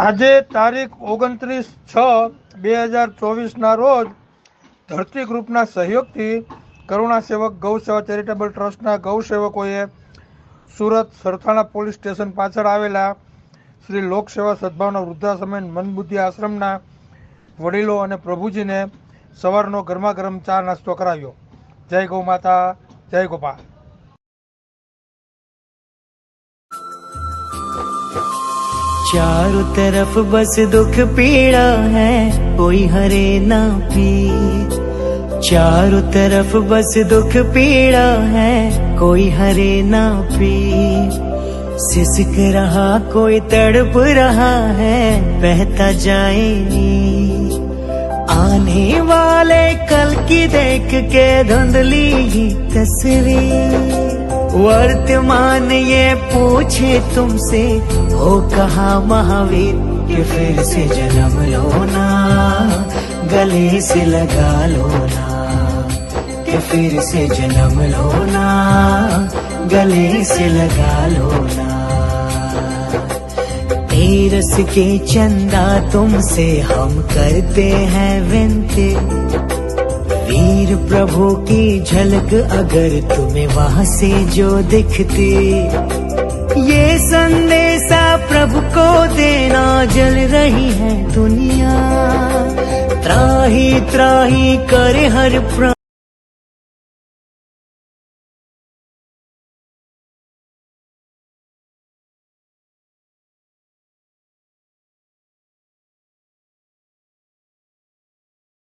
આજે તારીખ ઓગણત્રીસ છ બે હજાર ચોવીસના રોજ ધરતી ગ્રુપના સહયોગથી કરુણા સેવક ગૌ સેવા ચેરિટેબલ ટ્રસ્ટના ગૌસેવકોએ સુરત સરથાણા પોલીસ સ્ટેશન પાછળ આવેલા શ્રી લોકસેવા સદભાવના વૃદ્ધાશ્રમે મનબુદ્ધિ આશ્રમના વડીલો અને પ્રભુજીને સવારનો ગરમા ગરમ ચા નાસ્તો કરાવ્યો. જય ગૌ માતા, જય ગોપાલ. चारों तरफ़ बस दुख पीड़ा है, कोई हरे ना पी चारों तरफ़ बस दुख पीड़ा है, कोई हरे ना पीर सिसक रहा, कोई तड़प रहा है, बहता जाए आने वाले कल की देख के धुंधली ही तस्वीर। वर्तमान ये पूछे तुमसे हो कहा महावीर, कि फिर से जन्म लो ना गले से लगा लो ना कि फिर से जन्म लो ना गले से लगा लो ना तेरस के चंदा तुमसे हम करते हैं विनती वीर प्रभु की झलक अगर तुम्हें वहाँ से जो दिखती। ये संदेशा प्रभु को देना जल रही है दुनिया। त्राही त्राही करे हर प्रा